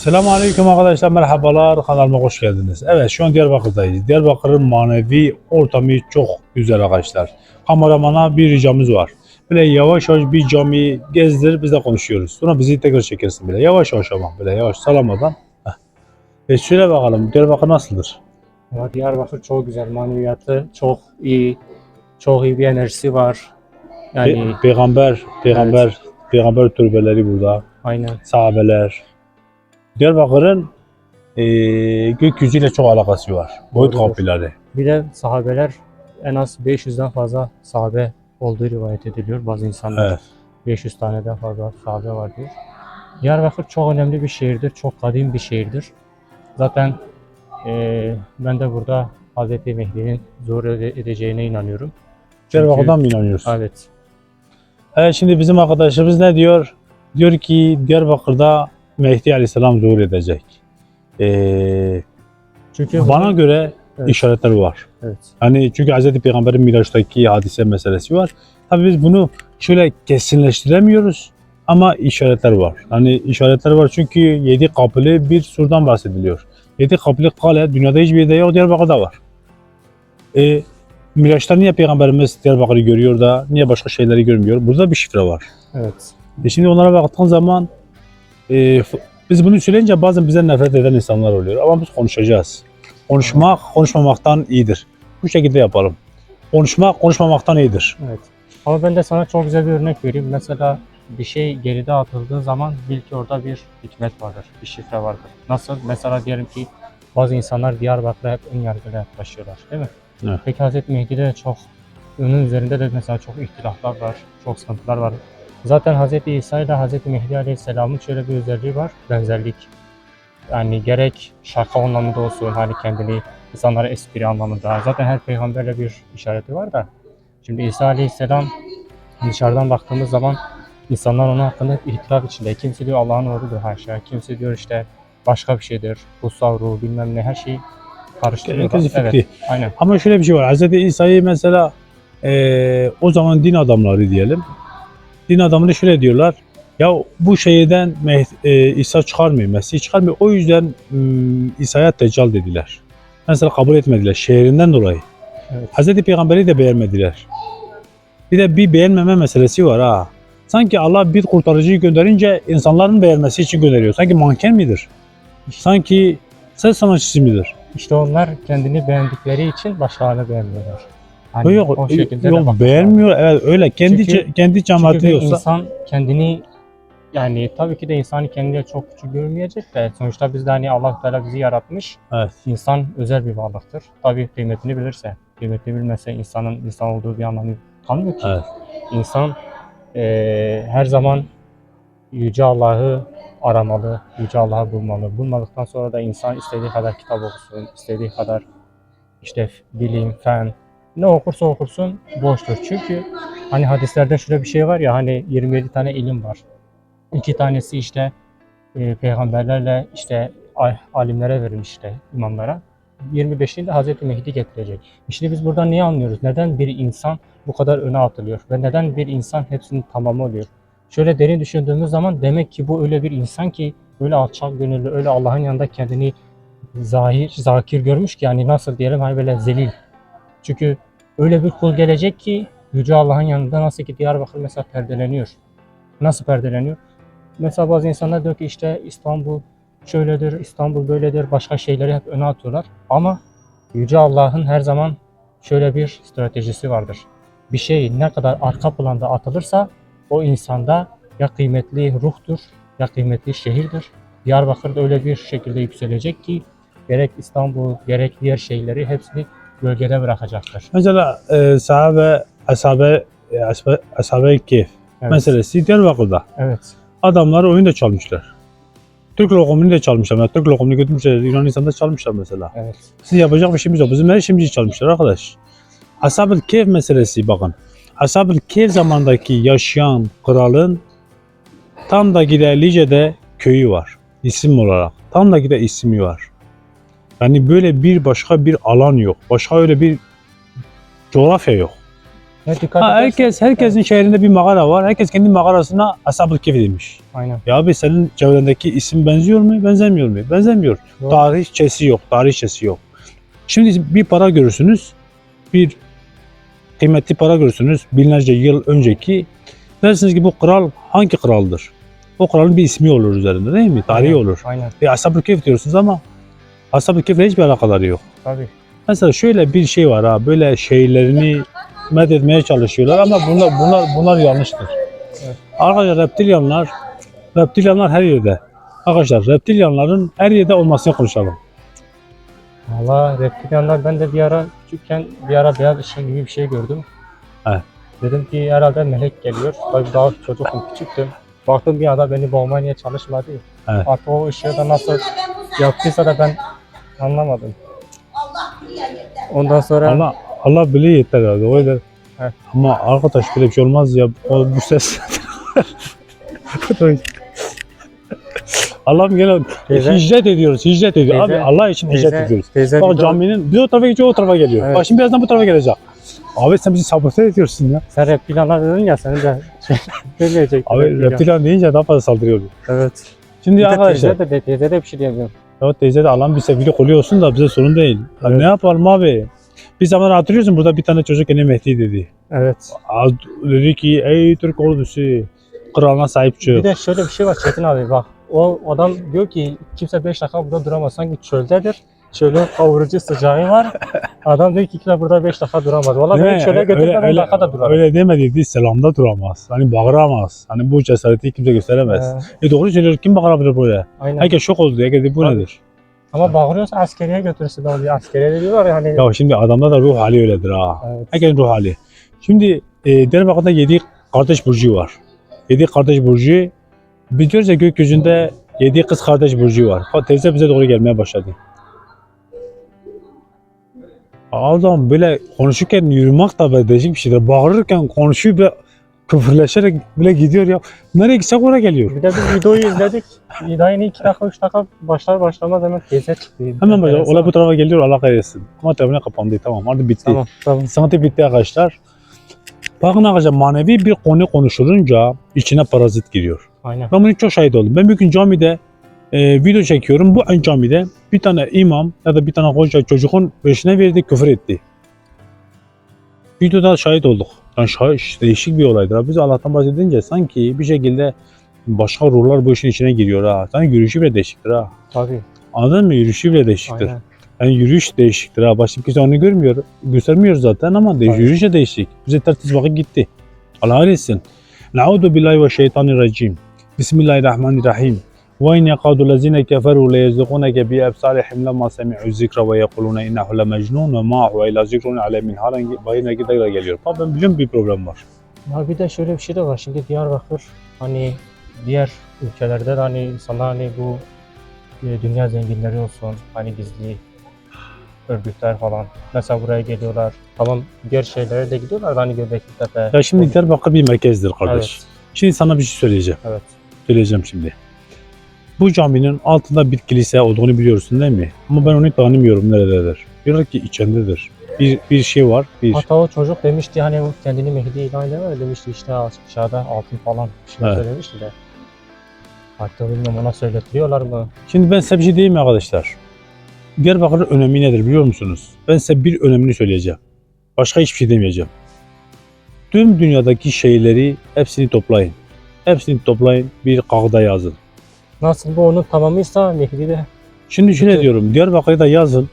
Selamun Aleyküm arkadaşlar, merhabalar, kanalıma hoş geldiniz. Evet, şu an Diyarbakır'dayız. Diyarbakır'ın manevi ortamı çok güzel arkadaşlar. Kameramana bir ricamız var. Böyle yavaş yavaş bir camiyi gezdir, biz de konuşuyoruz. Sonra bizi tekrar çekersin böyle. Yavaş yavaş ama, böyle yavaş salamadan. Heh. E şöyle bakalım, Diyarbakır nasıldır? Ama Diyarbakır çok güzel. Maneviyatı çok iyi. Çok iyi bir enerjisi var. Yani Pe- peygamber, peygamber, peygamber türbeleri burada. aynen. Sahabeler. Diyarbakır'ın eee gökyüzüyle çok alakası var. Boyut Doğrudur. kapıları. Bir de sahabeler en az 500'den fazla sahabe olduğu rivayet ediliyor. Bazı insanlar Evet. 500 taneden fazla sahabe var diyor. Diyarbakır çok önemli bir şehirdir. Çok kadim bir şehirdir. Zaten eee, ben de burada Hz. Mehdi'nin zuhur ede- edeceğine inanıyorum. Diyarbakır'dan mı inanıyorsun? Evet. Evet şimdi bizim arkadaşımız ne diyor? Diyor ki Diyarbakır'da Mehdi Aleyhisselam zuhur edecek. Ee, Çünkü bana göre Evet. işaretler var. evet. Hani çünkü Hz. Peygamber'in Miraç'taki hadise meselesi var. Tabii biz bunu şöyle kesinleştiremiyoruz ama işaretler var. Hani işaretler var çünkü yedi kapılı bir surdan bahsediliyor. Yedi kapılı kale dünyada hiçbir yerde yok Diyarbakır'da var. E, Miraç'ta niye Peygamberimiz Diyarbakır'ı görüyor da niye başka şeyleri görmüyor? Burada bir şifre var. Evet. E şimdi onlara baktığın zaman e, biz bunu söyleyince bazen bize nefret eden insanlar oluyor. Ama biz konuşacağız. Konuşmak konuşmamaktan iyidir. Bu şekilde yapalım. Konuşmak konuşmamaktan iyidir. Evet. Ama ben de sana çok güzel bir örnek vereyim. Mesela bir şey geride atıldığı zaman bil ki orada bir hikmet vardır, bir şifre vardır. Nasıl? Mesela diyelim ki bazı insanlar Diyarbakır'a hep ön yargıyla yaklaşıyorlar değil mi? Evet. Peki Hz. Mehdi'de de çok, onun üzerinde de mesela çok ihtilaflar var, çok sıkıntılar var. Zaten Hz. İsa ile Hz. Mehdi Aleyhisselam'ın şöyle bir özelliği var, benzerlik. Yani gerek şaka anlamında olsun, hani kendini insanlara espri anlamında. Zaten her peygamberle bir işareti var da. Şimdi İsa Aleyhisselam dışarıdan baktığımız zaman insanlar onun hakkında hep ihtilaf içinde. Kimse diyor Allah'ın oğludur haşa. Kimse diyor işte başka bir şeydir. Kutsal ruh bilmem ne her şeyi karıştırıyorlar. Evet, aynen. Ama şöyle bir şey var. Hz. İsa'yı mesela e, o zaman din adamları diyelim. Din adamları şöyle diyorlar. Ya bu şeyden e, İsa çıkarmıyor, Mesih çıkarmıyor. O yüzden mm, İsa'ya Deccal dediler. Mesela kabul etmediler şehrinden dolayı. Evet. Hz. Peygamber'i de beğenmediler. Bir de bir beğenmeme meselesi var ha. Sanki Allah bir kurtarıcıyı gönderince insanların beğenmesi için gönderiyor. Sanki manken midir? Sanki ses sanatçısı mıdır? İşte onlar kendini beğendikleri için başkalarını beğenmiyorlar. Hani yok, o şekilde de yok beğenmiyor. Evet öyle. Kendi Çünkü- ce- kendi Çünkü bir olsa insan kendini yani tabii ki de insanı kendine çok küçük görmeyecek de sonuçta biz de hani Allah Teala bizi yaratmış. evet. İnsan özel bir varlıktır. Tabii kıymetini bilirse, kıymetini bilmezse insanın insan olduğu bir anlamı kalmıyor ki. Evet. İnsan eee, her zaman Yüce Allah'ı aramalı, Yüce Allah'ı bulmalı. Bulmadıktan sonra da insan istediği kadar kitap okusun, istediği kadar işte bilim, fen, ne okursa okursun boştur. Çünkü hani hadislerde şöyle bir şey var ya hani 27 tane ilim var. İki tanesi işte e, peygamberlerle işte alimlere verilmiş işte imamlara. 25'ini de Hazreti Mehdi getirecek. Şimdi biz buradan neyi anlıyoruz? Neden bir insan bu kadar öne atılıyor? Ve neden bir insan hepsinin tamamı oluyor? Şöyle derin düşündüğümüz zaman demek ki bu öyle bir insan ki öyle alçak gönüllü, öyle Allah'ın yanında kendini zahir, zakir görmüş ki yani nasıl diyelim hani böyle zelil. Çünkü öyle bir kul gelecek ki Yüce Allah'ın yanında nasıl ki Diyarbakır mesela perdeleniyor. Nasıl perdeleniyor? Mesela bazı insanlar diyor ki işte İstanbul şöyledir, İstanbul böyledir, başka şeyleri hep öne atıyorlar. Ama Yüce Allah'ın her zaman şöyle bir stratejisi vardır. Bir şey ne kadar arka planda atılırsa o insanda ya kıymetli ruhtur ya kıymetli şehirdir. Diyarbakır da öyle bir şekilde yükselecek ki gerek İstanbul gerek diğer şeyleri hepsini gölgede bırakacaktır. Mesela e, sahabe, ashabe, e, ashabe, ashabe keyif Evet. meselesi Diyarbakır'da. Evet. Adamlar oyun da çalmışlar. Türk lokumunu da çalmışlar. Mesela Türk lokumunu götürmüşler. Yunanistan'da çalmışlar mesela. Evet. Siz yapacak bir şeyimiz yok. Bizim her şeyimizi çalmışlar arkadaş. Ashab-ı Kehf meselesi bakın. Ashab-ı Kehf zamandaki yaşayan kralın tam da gide Lice'de köyü var. İsim olarak. Tam da gide ismi var. Yani böyle bir başka bir alan yok. Başka öyle bir coğrafya yok. Dikkat Ha, herkes herkesin şehrinde bir mağara var. Herkes kendi mağarasına Ashab-ı Kehf demiş. Aynen. Ya abi senin çevrendeki isim benziyor mu? Benzemiyor mu? Benzemiyor. Yok. Tarihçesi yok, tarihçesi yok. Şimdi bir para görürsünüz, bir kıymetli para görürsünüz, binlerce yıl önceki. Dersiniz ki bu kral hangi kraldır? O kralın bir ismi olur üzerinde değil mi? Tarihi Aynen, olur. Aynen. E Ashab-ı Kehf diyorsunuz ama Ashab-ı Kehf'le hiçbir alakaları yok. Tabii. Mesela şöyle bir şey var ha, böyle şeylerini medetmeye çalışıyorlar ama bunlar bunlar bunlar yanlıştır. Evet. Arkadaşlar reptilyanlar, reptilyanlar her yerde. Arkadaşlar reptilyanların her yerde olmasını konuşalım. Valla reptilyanlar ben de bir ara küçükken bir ara beyaz ışın gibi bir şey gördüm. He. Dedim ki herhalde melek geliyor. Tabii daha çocukum küçüktüm. Baktım bir anda beni boğmaya niye çalışmadı. He. Artık o ışığı da nasıl yaptıysa da ben anlamadım. Ondan sonra Allah Allah bile yeter abi. O yüzden. Ama arkadaş böyle bir şey olmaz ya. O bu ses. Allah'ım gel Teyze- hicret ediyoruz, hicret ediyoruz. Teyze- Abi Allah için hicret teyze, ediyoruz. teyze Bak bir de- caminin bir o tarafa geçiyor, o tarafa geliyor. Evet. Bak şimdi birazdan bu tarafa gelecek. Abi sen bizi sabote ediyorsun ya. sen reptilyanlar dedin ya seni de şey demeyecek. Abi reptilyan deyince daha fazla saldırıyor. Evet. Şimdi Bir de arkadaşlar, teyze de, teyze de bir şey diyemiyorum. Ya teyze de Allah'ın bir sevgili kolu olsun da bize sorun değil. Evet. ne yapalım abi? Bir zaman hatırlıyorsun burada bir tane çocuk yine Mehdi dedi. Evet. Dedi ki ey Türk ordusu kralına sahip çık. Bir de şöyle bir şey var Çetin abi bak. O adam diyor ki kimse 5 dakika burada duramaz. Sanki çöldedir. Çölün kavurucu sıcağı var. Adam diyor ki kimse burada 5 dakika duramaz. Valla Değil beni mi? çöle götür ben 10 dakika da durarım. öyle demedi. Selamda duramaz. Hani bağıramaz. Hani bu cesareti kimse gösteremez. Ee, E doğru söylüyor. Kim bağırabilir böyle? aynen. Herkes şok oldu. Herkes dedi bu Tabii. nedir? Ama bağırıyorsa askeriye götürürsün de oluyor. Askeriye de diyorlar ya hani. Ya şimdi adamda da ruh hali öyledir ha. Evet. Herkesin ruh hali. Şimdi e, Diyarbakır'da yedi kardeş burcu var. Yedi kardeş burcu. Biliyoruz ya gökyüzünde yedi kız kardeş burcu var. Teyze bize doğru gelmeye başladı. Adam böyle konuşurken yürümek da böyle değişik bir şeydir. Bağırırken konuşuyor bile küfürleşerek bile gidiyor ya. Nereye gitsek oraya geliyor. Bir de biz videoyu izledik. Daha 2 dakika 3 dakika başlar başlamaz hemen teyze çıktı. Hemen Enteresan. olay bu tarafa geliyor Allah kahretsin. Ama telefonu kapandı tamam hadi bitti. Tamam tamam. Sanatı bitti arkadaşlar. Bakın arkadaşlar manevi bir konu konuşulunca içine parazit giriyor. Aynen. Ben bunu çok şahit oldum. Ben bir gün camide e, video çekiyorum. Bu camide bir tane imam ya da bir tane hoca çocuğun peşine verdi küfür etti. Videoda şahit olduk. Yani şahit, değişik bir olaydır. ha. Biz Allah'tan bahsedince sanki bir şekilde başka ruhlar bu işin içine giriyor ha. Sanki yürüyüşü bile değişiktir ha. Tabii. Anladın mı? Yürüyüşü bile değişiktir. Aynen. Yani yürüyüş değişiktir ha. Başka kimse onu görmüyor. Göstermiyor zaten ama de, yürüyüş de değişik. Bize tertip vakit gitti. Allah kahretsin. Naudu billahi ve şeytanirracim. Bismillahirrahmanirrahim. Ve in yakadu lezine keferu le yezliqunake bi absarihim lemma semi'u zikra ve yekuluna innehu le mecnun ve ma huve ila zikrun alemin. Halen bayına gider geliyor. Ben biliyorum bir problem var. Ya bir de şöyle bir şey de var. Şimdi Diyarbakır hani diğer ülkelerde de hani insanlar hani bu e, dünya zenginleri olsun hani gizli örgütler falan. Mesela buraya geliyorlar. Tamam diğer şeylere de gidiyorlar da hani Göbekli Tepe. Ya şimdi Diyarbakır bir merkezdir kardeş. Evet. Şimdi sana bir şey söyleyeceğim. Evet. Söyleyeceğim şimdi. Bu caminin altında bir kilise olduğunu biliyorsun değil mi? Ama ben onu tanımıyorum nerededir. Diyorlar ki içindedir. Bir, bir şey var. Bir, Hatta o çocuk demişti hani kendini Mehdi ilan edemedi demişti işte aşağıda altın falan bir şeyler Evet. söylemişti de. Hatta bilmiyorum ona söyletiliyorlar mı? Şimdi ben size bir şey diyeyim mi arkadaşlar? Diyarbakır'ın önemi nedir biliyor musunuz? Ben size bir önemini söyleyeceğim. Başka hiçbir şey demeyeceğim. Tüm dünyadaki şeyleri hepsini toplayın. Hepsini toplayın bir kağıda yazın. Nasıl bu onun tamamıysa Mehdi de Şimdi şöyle Bütün- diyorum. Diyarbakır'ı da yazın.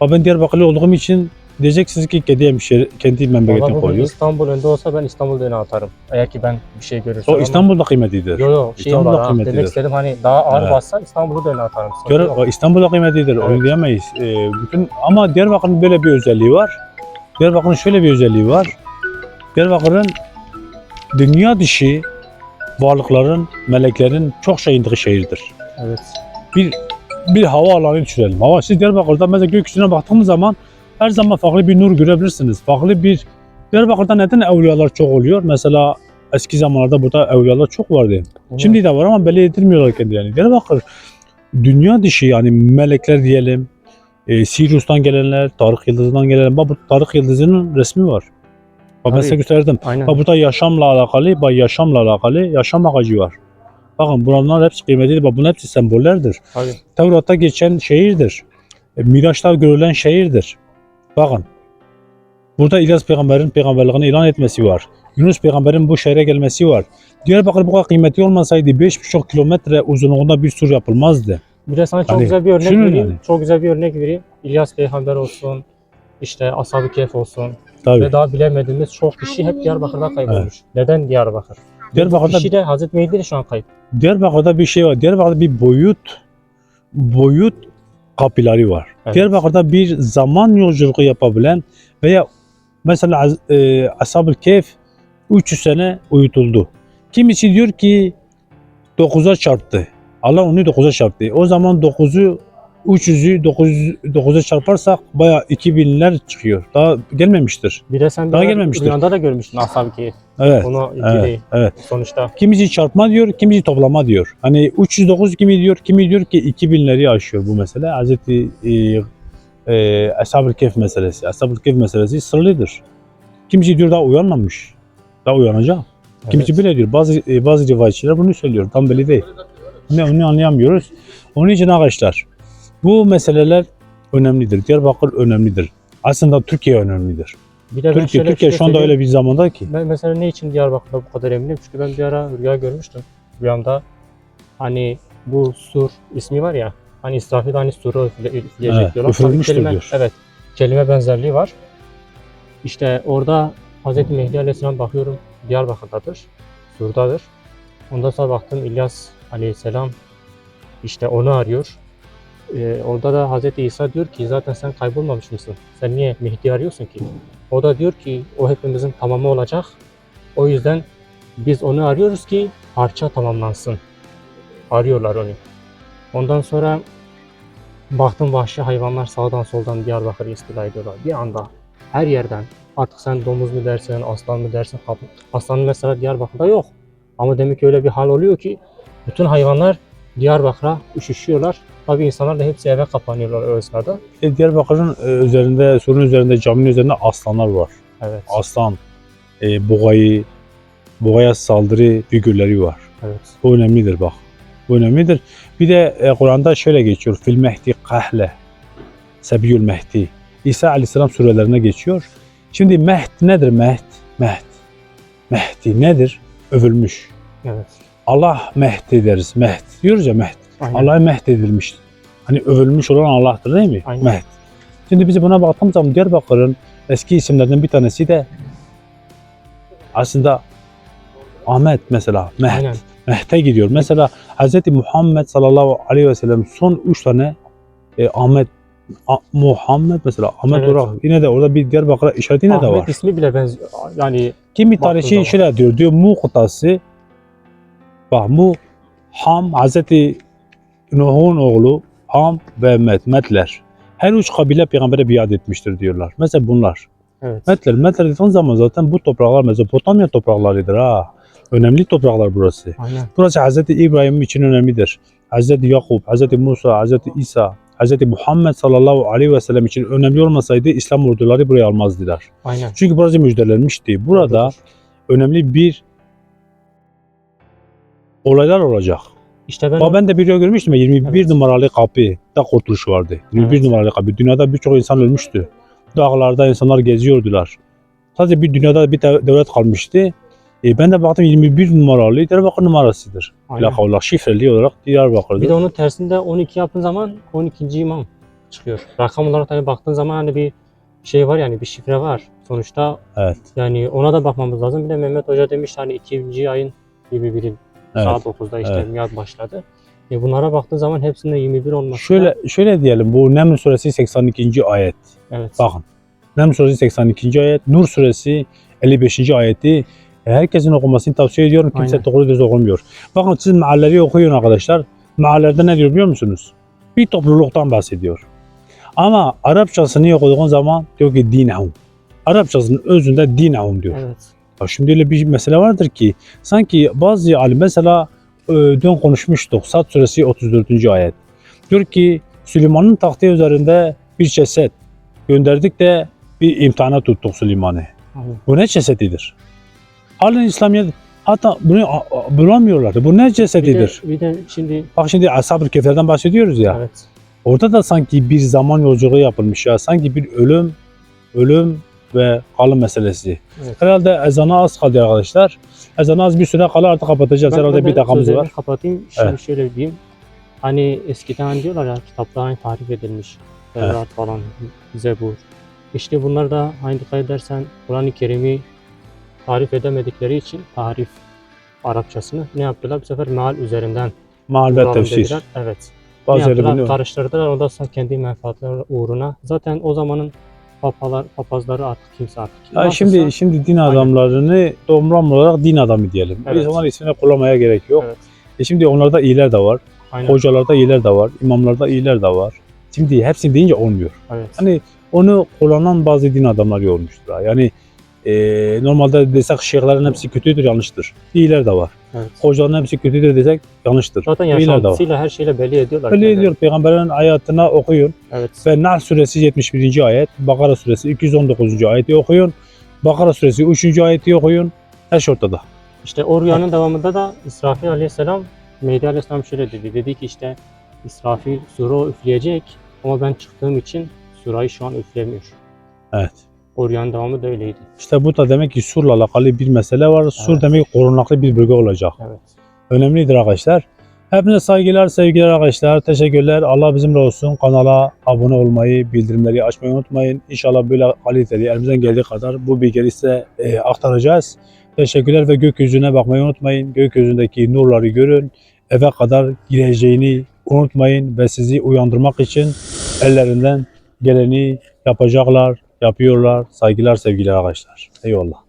Ha ben Diyarbakırlı olduğum için diyeceksiniz ki kendi Valla memleketini bugün koruyor. İstanbul önde olsa ben İstanbul döne atarım. Eğer ki ben bir şey görürsem. O ama- İstanbul'da kıymetidir. Yo yo şey İstanbul'da olarak kıymetidir. demek istedim hani daha ağır Evet. bassa İstanbul'u atarım. Sorun Diyor, yok. o İstanbul'da kıymetidir. Onu Evet. diyemeyiz. Ee, bütün, ama Diyarbakır'ın böyle bir özelliği var. Diyarbakır'ın şöyle bir özelliği var. Diyarbakır'ın dünya dışı varlıkların, meleklerin çok şey indiği şehirdir. Evet. Bir hava alanı düşünelim. Hava, siz Diyarbakır'da mesela gökyüzüne baktığınız zaman her zaman farklı bir nur görebilirsiniz. Farklı bir Diyarbakır'da neden evliyalar çok oluyor? Mesela eski zamanlarda burada evliyalar çok vardı. Bunu- Şimdi de var ama belli edilmiyorlar kendilerini. Diyarbakır dünya dışı yani melekler diyelim. E, Sirius'tan gelenler, Tarık Yıldızı'ndan gelenler. Bak bu Tarık Yıldızı'nın resmi var. Ben size gösterdim. Aynen. Bak burada yaşamla alakalı, bak yaşamla alakalı yaşam ağacı var. Bakın bunlar hepsi kıymetlidir. Bak bunlar hepsi sembollerdir. Tabii. Tevrat'ta geçen şehirdir. E, Miraç'ta görülen şehirdir. Bakın. Burada İlyas peygamberin peygamberliğini ilan etmesi var. Yunus peygamberin bu şehre gelmesi var. Diyarbakır bu kadar kıymetli olmasaydı 5,5 kilometre uzunluğunda bir sur yapılmazdı. Bir de sana çok Hani güzel bir örnek vereyim. yani. Çok güzel bir örnek vereyim. İlyas peygamber olsun, işte Ashab-ı Kehf olsun Tabii. ve daha bilemediğimiz çok kişi hep Diyarbakır'da kaybolmuş. Neden Diyarbakır? Diyarbakır'da Kişi de Hazreti Mehdi de şu an kayıp. Diyarbakır'da bir şey var. Diyarbakır'da bir boyut boyut kapıları var. Evet. Diyarbakır'da bir zaman yolculuğu yapabilen veya mesela e, Ashab-ı Kehf 300 sene uyutuldu. Kimisi diyor ki 9'a çarptı. Allah onu 9'a çarptı. O zaman 9'u 300'ü 900 9'a çarparsak bayağı 2000'ler çıkıyor. Daha gelmemiştir. Bir de sen Daha ara gelmemiştir. rüyanda da görmüştün Ashab-ı Kehf. Evet. Onu Evet. evet. sonuçta. Kimisi çarpma diyor, kimisi toplama diyor. Hani 309 kimi diyor, kimi diyor ki 2000'leri aşıyor bu mesele. Hazreti e, e, Ashab-ı Kehf meselesi. Ashab-ı Kehf meselesi sırlıdır. Kimisi diyor daha uyanmamış. Daha uyanacak. Kimisi Evet. böyle diyor. Bazı e, bazı rivayetçiler bunu söylüyor. Tam belli değil. Ne onu anlayamıyoruz. Onun için arkadaşlar bu meseleler önemlidir. Diyarbakır önemlidir. Aslında Türkiye önemlidir. Bir de ben Türkiye şöyle Türkiye şey şu anda söyleyeyim. öyle bir zamanda ki. Ben mesela ne için Diyarbakır'da bu kadar eminim? Çünkü ben bir ara rüya görmüştüm. Rüyamda hani bu sur ismi var ya hani İsrafil hani suru üfle- üfleyecek Evet, diyorlar. kelime, diyor. Evet. Kelime benzerliği var. İşte orada Hz. Mehdi Aleyhisselam bakıyorum Diyarbakır'dadır. Sur'dadır. Ondan sonra baktım İlyas Aleyhisselam işte onu arıyor. Ee, orada da Hz. İsa diyor ki zaten sen kaybolmamış mısın? Sen niye Mehdi arıyorsun ki? O da diyor ki o hepimizin tamamı olacak. O yüzden biz onu arıyoruz ki parça tamamlansın. Arıyorlar onu. Ondan sonra baktım vahşi hayvanlar sağdan soldan Diyarbakır'ı istila ediyorlar. Bir anda her yerden artık sen domuz mu dersin, aslan mı dersin. Aslan mesela Diyarbakır'da yok. Ama demek ki öyle bir hal oluyor ki bütün hayvanlar Diyarbakır'a üşüşüyorlar. Tabii insanlar da hepsi eve kapanıyorlar o esnada. E, Diyarbakır'ın e, üzerinde, surun üzerinde, caminin üzerinde aslanlar var. Evet. Aslan, e, buğayı, buğaya saldırı figürleri var. Evet. Bu önemlidir bak. Bu önemlidir. Bir de e, Kur'an'da şöyle geçiyor. Fil mehdi kahle. Sebiyül mehdi. İsa aleyhisselam surelerine geçiyor. Şimdi mehd nedir mehd? Mehd. Mehdi nedir? Övülmüş. Evet. Allah mehdi deriz. Mehd. Diyoruz ya mehd. Aynen. Allah'a mehd edilmiş. Hani övülmüş olan Allah'tır değil mi? Aynen. Mehd. Şimdi biz buna baktığımız zaman Diyarbakır'ın eski isimlerinden bir tanesi de aslında Ahmet mesela. Mehd. Aynen. Mehte gidiyor. Mesela Hz. Muhammed sallallahu aleyhi ve sellem son üç tane e, Ahmet A- Muhammed mesela Ahmet Evet. olarak yine de orada bir Diyarbakır'a işareti yine de Ahmet var. ismi bile benziyor. Yani Kimi tarihçi şöyle diyor. Diyor Mu kıtası bak Mu Ham Hz. Nuh'un oğlu Ham ve Met, Metler. Her üç kabile peygambere biat etmiştir diyorlar. Mesela bunlar. evet. Metler, Metler dediğin zaman zaten bu topraklar Mezopotamya topraklarıdır ha. Önemli topraklar burası. Aynen. Burası Hz. İbrahim için önemlidir. Hz. Yakup, Hz. Musa, Hz. İsa, Hz. Muhammed sallallahu aleyhi ve sellem için önemli olmasaydı İslam orduları buraya almazdılar. Aynen. Çünkü burası müjdelenmişti. Burada Doğrudur. önemli bir olaylar olacak. İşte ben, Bak ben de bir rüya görmüştüm. ya, 21 Evet. numaralı kapı da kurtuluş vardı. 21 Evet. numaralı kapı. Dünyada birçok insan ölmüştü. Dağlarda insanlar geziyordular. Sadece bir dünyada bir de- devlet kalmıştı. E, ben de baktım 21 numaralı Diyarbakır numarasıdır. Aynen. Plaka olarak, şifreli olarak Bir Diyarbakır'dır. de onun tersinde 12 yaptığın zaman 12. imam çıkıyor. Rakam olarak tabii baktığın zaman hani bir şey var yani bir şifre var. Sonuçta Evet. yani ona da bakmamız lazım. Bir de Mehmet Hoca demiş hani 2. ayın 21'in Evet. saat 9'da işte Evet. başladı. E bunlara baktığın zaman hepsinde 21 olması. Şöyle şöyle diyelim bu Neml suresi 82. ayet. evet. Bakın. Neml suresi 82. ayet, Nur suresi 55. ayeti e, herkesin okumasını tavsiye ediyorum. Kimse Aynen. doğru düz okumuyor. Bakın siz mealleri okuyun arkadaşlar. Meallerde ne diyor biliyor musunuz? Bir topluluktan bahsediyor. Ama Arapçasını okuduğun zaman diyor ki dinahum. Arapçasının özünde dinahum diyor. Evet. Ya şimdi öyle bir mesele vardır ki sanki bazı alim mesela e, dün konuşmuştuk Sad suresi 34. ayet. Diyor ki Süleyman'ın tahtı üzerinde bir ceset gönderdik de bir imtihana tuttuk Süleyman'ı. Bu ne cesedidir? Halen İslamiyet hatta bunu a- a- bulamıyorlar. Bu ne Bir de, cesedidir? bir de şimdi Bak şimdi Ashab-ı bahsediyoruz ya. evet Orada da sanki bir zaman yolculuğu yapılmış ya. Sanki bir ölüm, ölüm ve kalım meselesi. Evet. Herhalde ezana az kaldı arkadaşlar. Ezana az bir süre kala artık kapatacağız. Ben- Herhalde ben bir dakikamız var. kapatayım. Şimdi Evet. şöyle diyeyim. Hani eskiden diyorlar ya kitaplar hani tarif edilmiş. Tevrat falan, Zebur. İşte bunlar da hani dikkat edersen Kur'an-ı Kerim'i tarif edemedikleri için tarif Arapçasını ne yaptılar? Bu sefer meal üzerinden Mahal ve tefsir. Evet. Ne Bazıları yaptılar? bunu Karıştırdılar. O da kendi menfaatleri uğruna. Zaten o zamanın papalar, papazları artık kimse artık. Ya Nasılsa- şimdi şimdi din Aynen. adamlarını domram olarak din adamı diyelim. Biz Evet. onların ismini kullanmaya gerek yok. Evet. E şimdi onlarda iyiler de var. Aynen. Hocalarda iyiler de var. imamlarda iyiler de var. Şimdi hepsini deyince olmuyor. Evet. Hani onu kullanan bazı din adamları olmuştur. Yani e, normalde desek şeyhlerin hepsi kötüdür yanlıştır. İyiler de var. evet. Hocaların hepsi kötüdür desek yanlıştır. Zaten yaşantısıyla her şeyle belli ediyorlar. Öyle kendileri. diyor Peygamberin hayatına okuyun. Evet. Ve Nahl suresi 71. ayet, Bakara suresi 219. ayeti okuyun. Bakara suresi 3. ayeti okuyun. Her şey ortada. İşte o rüyanın devamında da İsrafil aleyhisselam Mehdi aleyhisselam şöyle dedi. Dedi ki işte İsrafil sura üfleyecek ama ben çıktığım için surayı şu an üflemiyor. Evet. O rüyanın devamı da öyleydi. İşte bu da demek ki Sur'la alakalı bir mesele var. Sur Evet. demek korunaklı bir bölge olacak. Evet. Önemlidir arkadaşlar. Hepinize saygılar, sevgiler arkadaşlar. Teşekkürler. Allah bizimle olsun. Kanala abone olmayı, bildirimleri açmayı unutmayın. İnşallah böyle kaliteli elimizden geldiği kadar bu bilgileri size e, aktaracağız. Teşekkürler ve gökyüzüne bakmayı unutmayın. Gökyüzündeki nurları görün. Eve kadar gireceğini unutmayın ve sizi uyandırmak için ellerinden geleni yapacaklar, yapıyorlar. Saygılar, sevgiler arkadaşlar. Eyvallah.